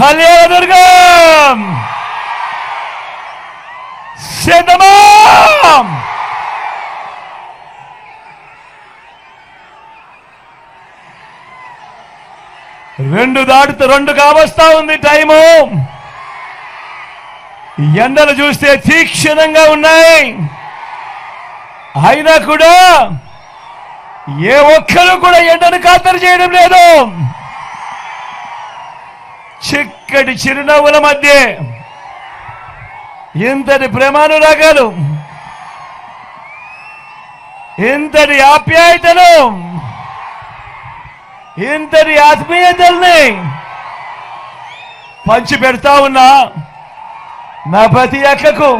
కళ్యాణదుర్గం సిద్ధమాం! రెండు దాటితే రెండు కావస్తా ఉంది టైము. ఎండలు చూస్తే తీక్షణంగా ఉన్నాయి. అయినా కూడా ఏ ఒక్కరు కూడా ఎండను ఖాతరు చేయడం లేదు. చిక్కటి చిరునవ్వుల మధ్య ఇంతటి ప్రేమానురాగాలు ఇంతటి ఆప్యాయతలు ఇంతటి ఆత్మీయతల్ని పంచి పెడతా ఉన్నా నా ప్రతి అక్కకు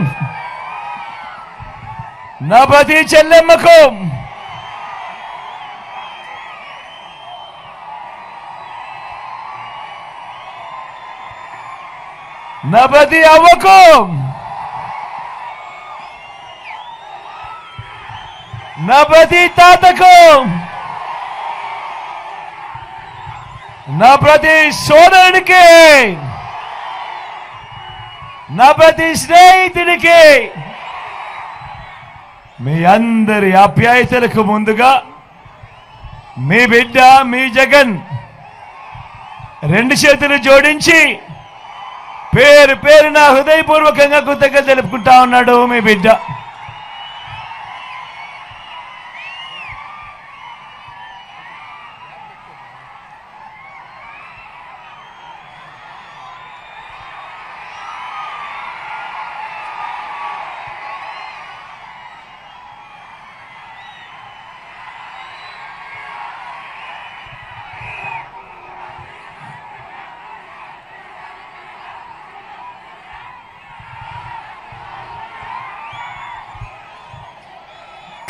నా ప్రతి చెల్లెమ్మకు నబది అవ్వకు నబది తాతకు. నా ప్రతి సోదరుడికి నా ప్రతి స్నేహితుడికి మీ అందరి ఆప్యాయతలకు ముందుగా మీ బిడ్డ మీ జగన్ రెండు చేతులు జోడించి పేరు పేరు నా హృదయపూర్వకంగా కృతజ్ఞత తెలుపుకుంటా ఉన్నాడు మీ బిడ్డ.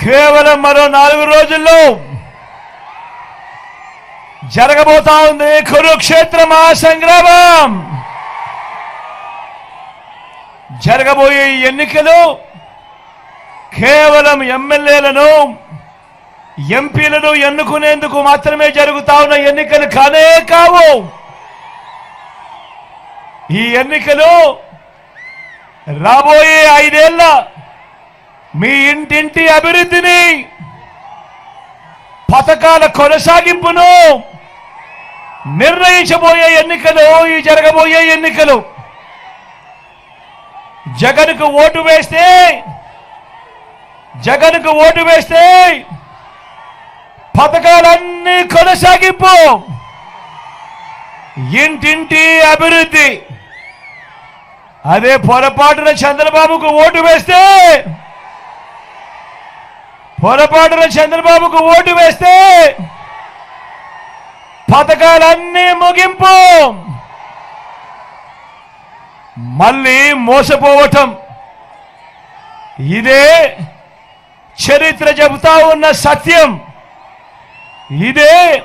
కేవలం మరో నాలుగు రోజుల్లో జరగబోతా ఉంది కురుక్షేత్ర మహాసంగ్రామం జరగబోయే ఎన్నికలు కేవలం ఎమ్మెల్యేలను ఎంపీలను ఎన్నుకునేందుకు మాత్రమే జరుగుతా ఉన్న ఎన్నికలు కానే కావు. ఈ ఎన్నికలు రాబోయే ఐదేళ్ళ మీ ఇంటింటి అభివృద్ధిని పథకాల కొనసాగింపును నిర్ణయించబోయే ఎన్నికలు ఈ జరగబోయే ఎన్నికలు. జగన్కు ఓటు వేస్తే జగన్కు ఓటు వేస్తే పథకాలన్నీ కొనసాగింపు. ఇంటింటి అభివృద్ధి. అదే పొరపాటున చంద్రబాబుకు ఓటు వేస్తే పొరపాటున చంద్రబాబుకు ఓటు వేస్తే పథకాలన్నీ ముగింపు. మళ్ళీ మోసపోవటం. ఇదే చరిత్ర చెబుతా ఉన్న సత్యం. ఇదే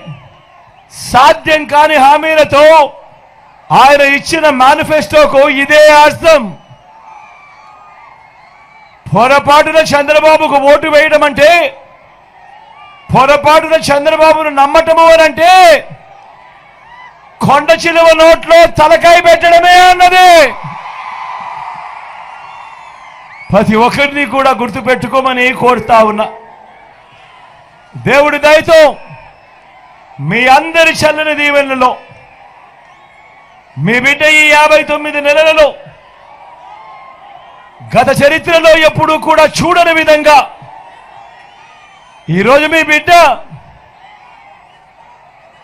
సాధ్యం కాని హామీలతో ఆయన ఇచ్చిన మేనిఫెస్టోకు ఇదే అర్థం. పొరపాటున చంద్రబాబుకు ఓటు వేయడం అంటే పొరపాటున చంద్రబాబును నమ్మటము అని అంటే కొండ చిలువ నోట్లో తలకాయ పెట్టడమే అన్నది. ప్రతి ఒక్కరిని కూడా గుర్తు పెట్టుకోమని కోరుతా ఉన్నా. దేవుడి దయతో మీ అందరి చల్లని దీవెనలో మీ బిడ్డ ఈ యాభై తొమ్మిది నెలలలో గత చరిత్రలో ఎప్పుడూ కూడా చూడని విధంగా ఈరోజు మీ బిడ్డ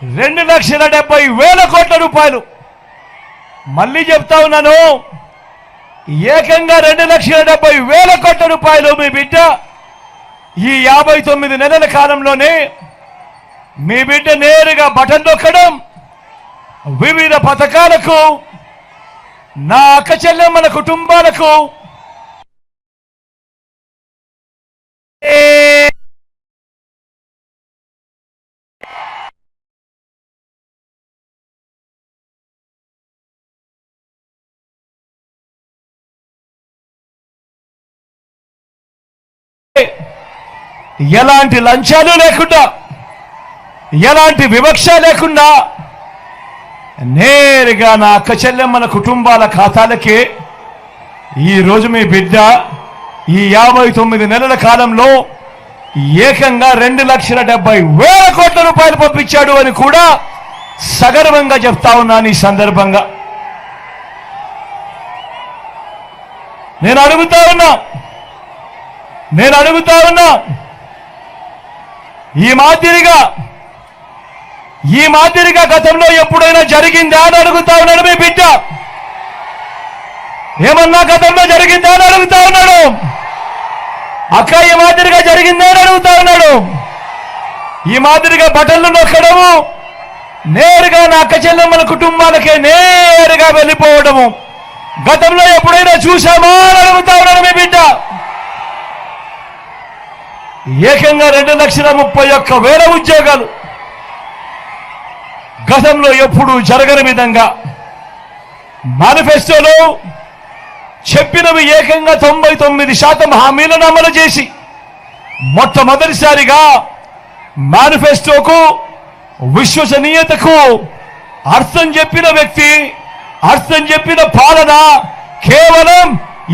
రెండు లక్షల డెబ్బై వేల కోట్ల రూపాయలు. మళ్ళీ చెప్తా ఉన్నాను ఏకంగా రెండు లక్షల డెబ్బై వేల కోట్ల రూపాయలు మీ బిడ్డ ఈ యాభై తొమ్మిది నెలల కాలంలోనే మీ బిడ్డ నేరుగా బటన్ నొక్కడం వివిధ పథకాలకు నా అక్క చెల్లెమ్మల కుటుంబాలకు ఎలాంటి లంచాలు లేకుండా ఎలాంటి వివక్ష లేకుండా నేరుగా నా అక్క చెల్లెమ్మల కుటుంబాల ఖాతాలకే ఈ రోజు మీ బిడ్డ ఈ యాభై తొమ్మిది నెలల కాలంలో ఏకంగా రెండు లక్షల డెబ్బై వేల కోట్ల రూపాయలు పంపించాడు అని కూడా సగర్వంగా చెప్తా ఉన్నాను ఈ సందర్భంగా. నేను అడుగుతా ఉన్నా నేను అడుగుతా ఉన్నా ఈ మాదిరిగా ఈ మాదిరిగా గతంలో ఎప్పుడైనా జరిగిందా అని అడుగుతా ఉన్నాడు మీ బిడ్డ. ఏమన్నా గతంలో జరిగిందా అని అడుగుతా ఉన్నాడు. అక్క ఈ మాదిరిగా జరిగిందా అని అడుగుతా ఉన్నాడు. ఈ మాదిరిగా బటన్లు నొక్కడము నేరుగా నా అక్క చెల్లెమ్మల కుటుంబాలకే నేరుగా వెళ్ళిపోవడము. గతంలో ఎప్పుడైనా చూసామా అని అడుగుతా ఉన్నాడు మీ బిడ్డ. ఏకంగా రెండు లక్షల ముప్పై ఒక్క వేల ఉద్యోగాలు గతంలో ఎప్పుడు జరగని విధంగా. మేనిఫెస్టోలో చెప్పినవి ఏకంగా తొంభై తొమ్మిది శాతం హామీలను అమలు చేసి మొట్టమొదటిసారిగా మేనిఫెస్టోకు విశ్వసనీయతకు అర్థం చెప్పిన వ్యక్తి అర్థం చెప్పిన పాలన కేవలం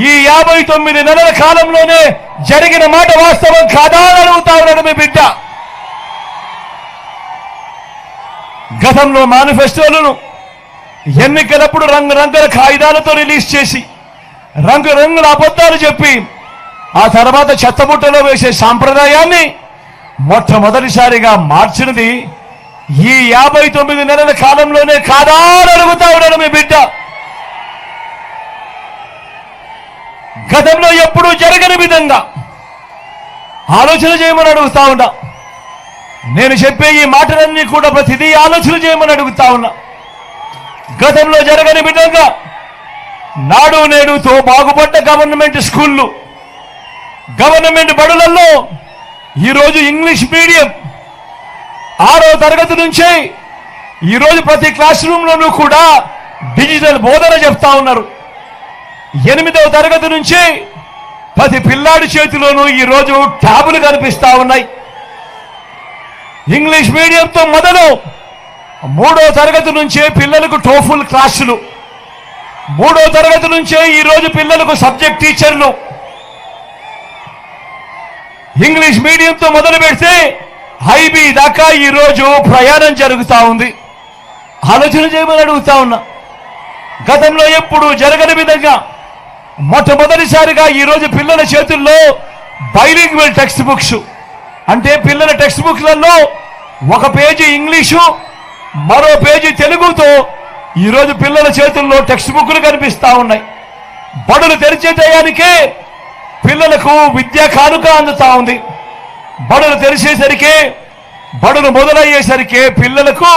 ఈ యాభై తొమ్మిది నెలల కాలంలోనే జరిగిన మాట వాస్తవం కాదా అని అడుగుతా ఉన్నాడు మీ బిడ్డ. గతంలో మేనిఫెస్టోలను ఎన్నికలప్పుడు రంగురంగుల కాగితాలతో రిలీజ్ చేసి రంగు రంగుల అబద్ధాలు చెప్పి ఆ తర్వాత చెత్తబుట్టలో వేసే సాంప్రదాయాన్ని మొట్టమొదటిసారిగా మార్చినది ఈ యాభై తొమ్మిది నెలల కాలంలోనే కాదా అని అడుగుతా మీ బిడ్డ. గతంలో ఎప్పుడూ జరగని విధంగా ఆలోచన చేయమని అడుగుతా ఉన్నా. నేను చెప్పే ఈ మాటలన్నీ కూడా ప్రతిదీ ఆలోచన చేయమని అడుగుతా ఉన్నా. గతంలో జరగని విధంగా నాడు నేడుతో బాగుపడ్డ గవర్నమెంట్ స్కూళ్ళు. గవర్నమెంట్ బడులలో ఈరోజు ఇంగ్లీష్ మీడియం. ఆరో తరగతి నుంచే ఈరోజు ప్రతి క్లాస్ రూమ్లోనూ కూడా డిజిటల్ బోధన చెప్తా ఉన్నారు. ఎనిమిదవ తరగతి నుంచి ప్రతి పిల్లాడి చేతిలోనూ ఈరోజు ట్యాబులు కనిపిస్తా ఉన్నాయి. ఇంగ్లీష్ మీడియంతో మొదలు మూడో తరగతి నుంచే పిల్లలకు టోఫుల్ క్లాసులు మూడో తరగతి నుంచే ఈరోజు పిల్లలకు సబ్జెక్ట్ టీచర్లు. ఇంగ్లీష్ మీడియంతో మొదలు పెడితే హైబీ దాకా ఈరోజు ప్రయాణం జరుగుతా ఉంది. ఆలోచన చేయమని అడుగుతా ఉన్నా. గతంలో ఎప్పుడు జరగని విధంగా మొట్టమొదటిసారిగా ఈరోజు పిల్లల చేతుల్లో బైలింగ్వల్ టెక్స్ట్ బుక్స్ అంటే పిల్లల టెక్స్ట్ బుక్లలో ఒక పేజీ ఇంగ్లీషు మరో పేజీ తెలుగుతో ఈరోజు పిల్లల చేతుల్లో టెక్స్ట్ బుక్లు కనిపిస్తూ ఉన్నాయి. బడులు తెరిచే టయానికే పిల్లలకు విద్యా కానుక అందుతా ఉంది. బడులు తెరిచేసరికి బడులు మొదలయ్యేసరికి పిల్లలకు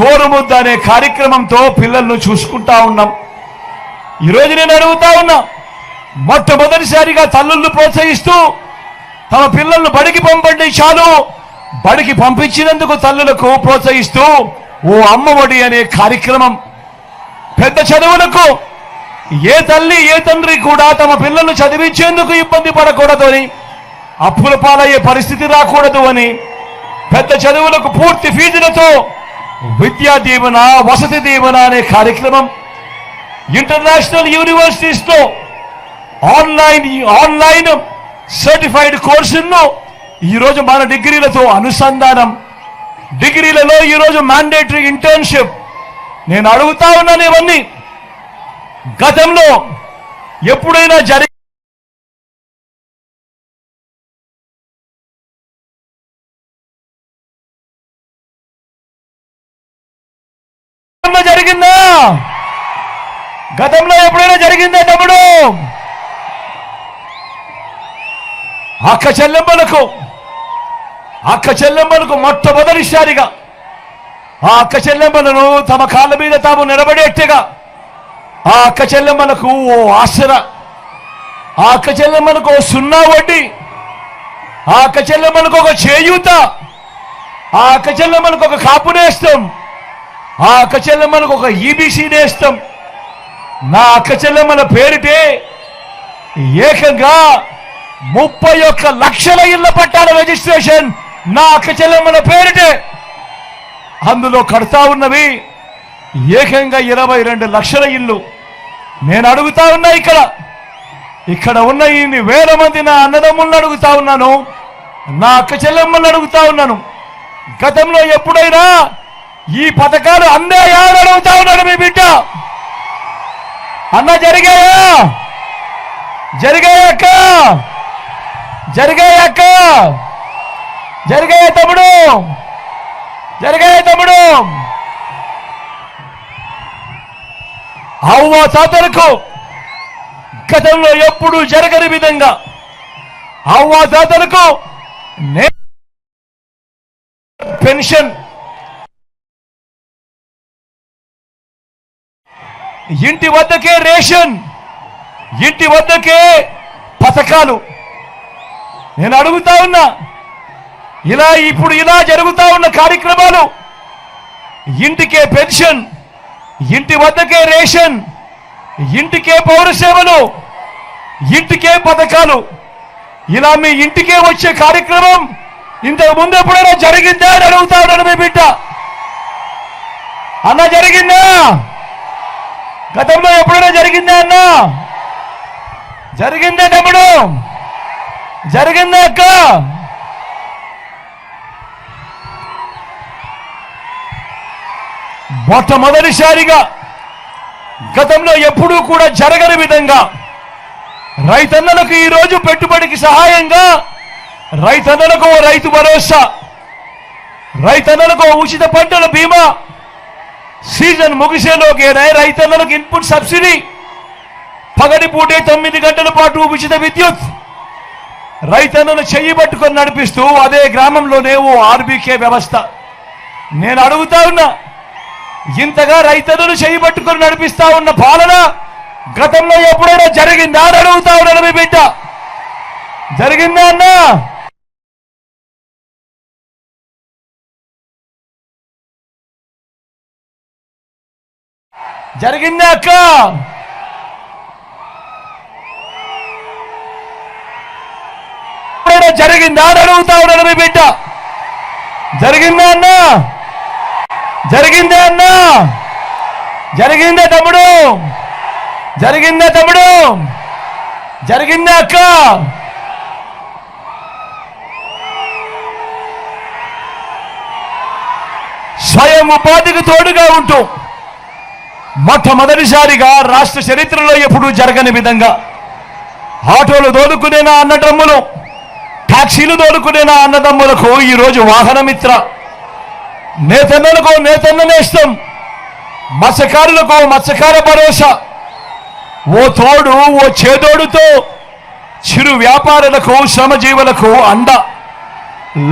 గోరుముద్ద అనే కార్యక్రమంతో పిల్లలను చూసుకుంటా ఉన్నాం. ఈరోజు నేను అడుగుతా ఉన్నా మొట్టమొదటిసారిగా తల్లులను ప్రోత్సహిస్తూ తమ పిల్లలను బడికి పంపండి చాలు. బడికి పంపించినందుకు తల్లులకు ప్రోత్సహిస్తూ ఓ అమ్మఒడి అనే కార్యక్రమం. పెద్ద చదువులకు ఏ తల్లి ఏ తండ్రి కూడా తమ పిల్లలు చదివించేందుకు ఇబ్బంది పడకూడదు అని అప్పుల పాలయ్యే పరిస్థితి రాకూడదు అని పెద్ద చదువులకు పూర్తి ఫీజులతో విద్యా దీవెన వసతి దీవెన అనే కార్యక్రమం ఇంటర్నేషనల్ యూనివర్సిటీస్తో ఆన్లైన్ ఆన్లైన్ సర్టిఫైడ్ కోర్సులను ఈరోజు మన డిగ్రీలతో అనుసంధానం డిగ్రీలలో ఈరోజు మ్యాండేటరీ ఇంటర్న్షిప్ నేను అడుగుతా ఉన్నాను ఇవన్నీ. గతంలో ఎప్పుడైనా జరిగి జరిగిందా? గతంలో ఎప్పుడైనా జరిగిందా తమ్ముడు? అక్క చెల్లెమ్మలకు అక్క చెల్లెమ్మలకు మొట్టమొదటిసారిగా. ఆ అక్క చెల్లెమ్మలను తమ కాళ్ళ మీద తాము నిలబడేట్టుగా. ఆ అక్క చెల్లెమ్మలకు ఓ ఆసర. ఆ అక్క చెల్లెమ్మలకు ఓ సున్నా వడ్డీ. ఆ అక్క చెల్లెమ్మలకు ఒక చేయూత. ఆ అక్క చెల్లెమ్మలకు ఒక కాపు నేస్తాం. ఆ అక్క చెల్లెమ్మలకు ఒక ఈబీసీ నేస్తాం. నా అక్క చెల్లెమ్మల పేరిటే ఏకంగా ముప్పై ఒక్క లక్షల ఇళ్ళ పట్టాల రిజిస్ట్రేషన్ నా అక్క చెల్లెమ్మల పేరిటే అందులో కడతా ఉన్నవి ఏకంగా ఇరవై రెండు లక్షల ఇల్లు. నేను అడుగుతా ఉన్నా ఇక్కడ. ఇక్కడ ఉన్న ఇన్ని వేల మంది నా అన్నదమ్ములను అడుగుతా ఉన్నాను. నా అక్క చెల్లెమ్మలను అడుగుతా ఉన్నాను. గతంలో ఎప్పుడైనా ఈ పథకాలు అందాయా అని అడుగుతా ఉన్నాడు మీ బిడ్డ. అన్న జరిగాయా? జరిగాయక్క జరిగాయక్క జరిగే తమ్ముడు? జరిగాయ తమ్ముడు? అవ్వ తాతలకు గతంలో ఎప్పుడు జరగని విధంగా అవ్వ తాతలకు పెన్షన్ ఇంటి వద్దకే రేషన్ ఇంటి వద్దకే పథకాలు. నేను అడుగుతా ఉన్నా ఇలా ఇప్పుడు ఇలా జరుగుతూ ఉన్న కార్యక్రమాలు. ఇంటికే పెన్షన్ ఇంటి వద్దకే రేషన్ ఇంటికే పౌరసేవలు ఇంటికే పథకాలు. ఇలా మీ ఇంటికే వచ్చే కార్యక్రమం ఇంతకు ముందు ఎప్పుడైనా జరిగిందా అని అడుగుతా ఉన్నాడు మీ బిడ్డ. అన్న జరిగిందా? గతంలో ఎప్పుడైనా జరిగిందా అన్న? జరిగిందా తమ్ముడు? జరిగిందా అక్క? మొట్టమొదటిసారిగా గతంలో ఎప్పుడూ కూడా జరగని విధంగా రైతన్నలకు ఈరోజు పెట్టుబడికి సహాయంగా రైతన్నలకు ఓ రైతు భరోసా రైతన్నలకు ఓ ఉచిత పంటల బీమా సీజన్ ముగిసేలోకేనే రైతన్నలకు ఇన్పుట్ సబ్సిడీ పగటి పూటే తొమ్మిది గంటల పాటు ఉచిత విద్యుత్ రైతన్నను చెయ్యి పట్టుకొని నడిపిస్తూ అదే గ్రామంలోనే ఓ ఆర్బీకే వ్యవస్థ. నేను అడుగుతా ఉన్నా ఇంతగా రైతులను చేయబట్టుకుని నడిపిస్తా ఉన్న పాలన గతంలో ఎప్పుడైనా జరిగిందా అని అడుగుతా ఉన్నాను మీ బిడ్డ. జరిగిందా అన్నా? జరిగిందా అక్క? జరిగిందా అని అడుగుతా ఉన్నాను మీ బిడ్డ. జరిగిందా అన్నా? జరిగిందే అన్నా. జరిగిందే తమ్ముడు. జరిగిందే తమ్ముడు. జరిగిందే అక్క. స్వయం ఉపాధికి తోడుగా ఉంటూ మొట్టమొదటిసారిగా రాష్ట్ర చరిత్రలో ఎప్పుడూ జరగని విధంగా ఆటోలు దోడుకునేనా అన్నదమ్ములు ట్యాక్సీలు దోడుకునేనా అన్నదమ్ములకు ఈరోజు వాహనమిత్ర. నేతన్నలకు నేతన్న నేస్తం మత్స్యకారులకు మత్స్యకార భరోసా. ఓ తోడు ఓ చేదోడుతో చిరు వ్యాపారులకు శ్రమజీవులకు అండ.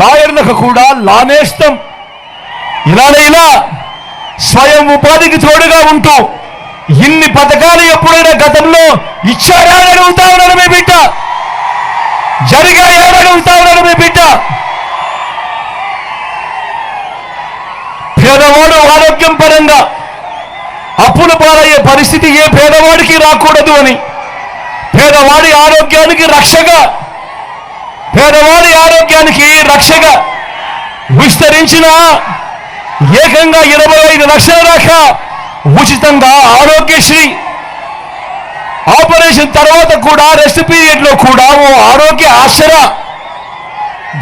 లాయర్లకు కూడా లానేస్తం ఇలానే ఇలా స్వయం ఉపాధికి తోడుగా ఉంటూ ఇన్ని పథకాలు ఎప్పుడైనా గతంలో ఇచ్చారా అని అడుగుతా ఉన్నాడు మీ బిడ్డ. జరిగాయా అని అడుగుతా ఉన్నాడు మీ బిడ్డ. పేదవాడు ఆరోగ్యం పరంగా అప్పుల పాలయ్యే పరిస్థితి ఏ పేదవాడికి రాకూడదు అని. పేదవాడి ఆరోగ్యానికి రక్షగా పేదవాడి ఆరోగ్యానికి రక్షగా విస్తరించిన ఏకంగా ఇరవై ఐదు లక్షల దాకా ఉచితంగా ఆరోగ్యశ్రీ. ఆపరేషన్ తర్వాత కూడా రెస్ట్ పీరియడ్లో కూడా ఓ ఆరోగ్య ఆసరా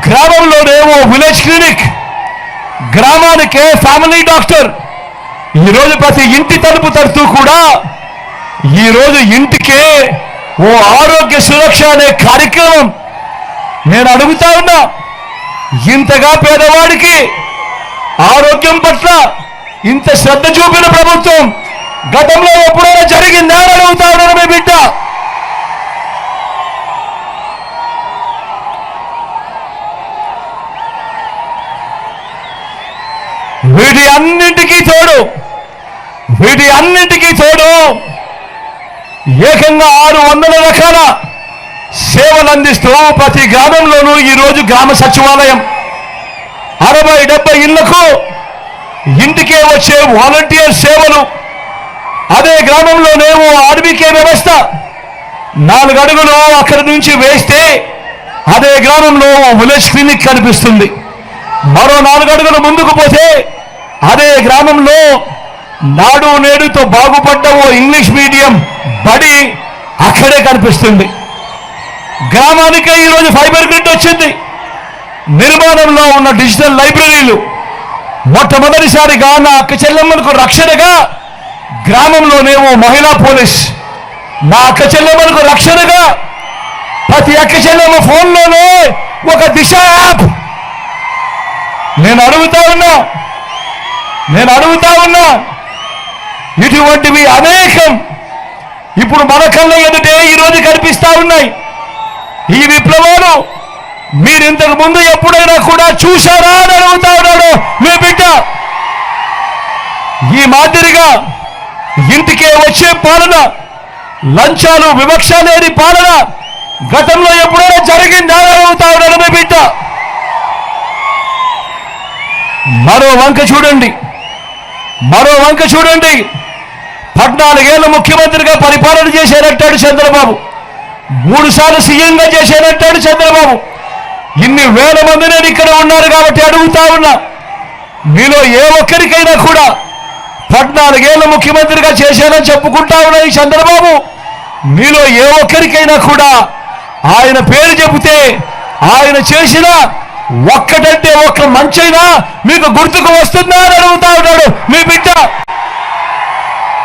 గ్రామంలోనే ఓ విలేజ్ క్లినిక్ గ్రామానికే ఫ్యామిలీ డాక్టర్. ఈరోజు ప్రతి ఇంటి తలుపు తడుతూ కూడా ఈరోజు ఇంటికే ఓ ఆరోగ్య సురక్ష అనే కార్యక్రమం నేను అడుగుతా ఉన్నా. ఇంతగా పేదవాడికి ఆరోగ్యం పట్ల ఇంత శ్రద్ధ చూపిన ప్రభుత్వం గతంలో ఎప్పుడైనా జరిగిందా అని అడుగుతా ఉన్నాను మీ బిడ్డ వీటి అన్నింటికీ తోడు వీటి అన్నింటికీ తోడు. ఏకంగా ఆరు వందల రకాల సేవలు అందిస్తూ ప్రతి గ్రామంలోనూ ఈరోజు గ్రామ సచివాలయం. అరవై డెబ్బై ఇళ్ళకు ఇంటికే వచ్చే వాలంటీర్ సేవలు. అదే గ్రామంలోనే ఓ వ్యవస్థ. నాలుగు అడుగులు అక్కడి నుంచి వేస్తే అదే గ్రామంలో ఓ విలేజ్ క్లినిక్ కనిపిస్తుంది. మరో నాలుగు అడుగులు ముందుకు పోతే అదే గ్రామంలో నాడు నేడుతో బాగుపడ్డ ఓ ఇంగ్లీష్ మీడియం బడి అక్కడే కనిపిస్తుంది. గ్రామానికే ఈరోజు ఫైబర్ గ్రిడ్ వచ్చింది. నిర్మాణంలో ఉన్న డిజిటల్ లైబ్రరీలు మొట్టమొదటిసారిగా నా అక్క చెల్లెమ్మలకు రక్షణగా గ్రామంలోనేమో మహిళా పోలీస్. నా అక్క చెల్లెమ్మలకు రక్షణగా ప్రతి అక్క చెల్లెమ్మ ఫోన్లోనే ఒక దిశ యాప్. నేను అడుగుతా ఉన్నా నేను అడుగుతా ఉన్నా ఇటువంటివి అనేకం. ఇప్పుడు మన కళ్ళ ఎదుటే ఈరోజు కనిపిస్తా ఉన్నాయి. ఈ విప్లవాలు మీరు ఇంతకు ముందు ఎప్పుడైనా కూడా చూశారా అని అడుగుతా ఉన్నాడు మీ బిడ్డ. ఈ మాదిరిగా ఇంటికే వచ్చే పాలన లంచాలు వివక్ష లేని పాలన గతంలో ఎప్పుడైనా జరిగిందా అని అడుగుతా ఉన్నాడు మీ బిడ్డ. మరో వంక చూడండి. మరో వంక చూడండి. పద్నాలుగేళ్ళు ముఖ్యమంత్రిగా పరిపాలన చేశారంటాడు చంద్రబాబు. మూడు సార్లు సీఎంగా చేశారంటాడు చంద్రబాబు. ఇన్ని వేల మంది నేను ఇక్కడ ఉన్నారు కాబట్టి అడుగుతా ఉన్నా. మీలో ఏ ఒక్కరికైనా కూడా పద్నాలుగేళ్ళు ముఖ్యమంత్రిగా చేశానని చెప్పుకుంటా ఉన్నా ఈ చంద్రబాబు. మీలో ఏ ఒక్కరికైనా కూడా ఆయన పేరు చెబితే ఆయన చేసిన ఒక్కటంటే ఒక్క మంచైనా మీకు గుర్తుకు వస్తుందా అని అడుగుతా ఉన్నాడు మీ బిడ్డ.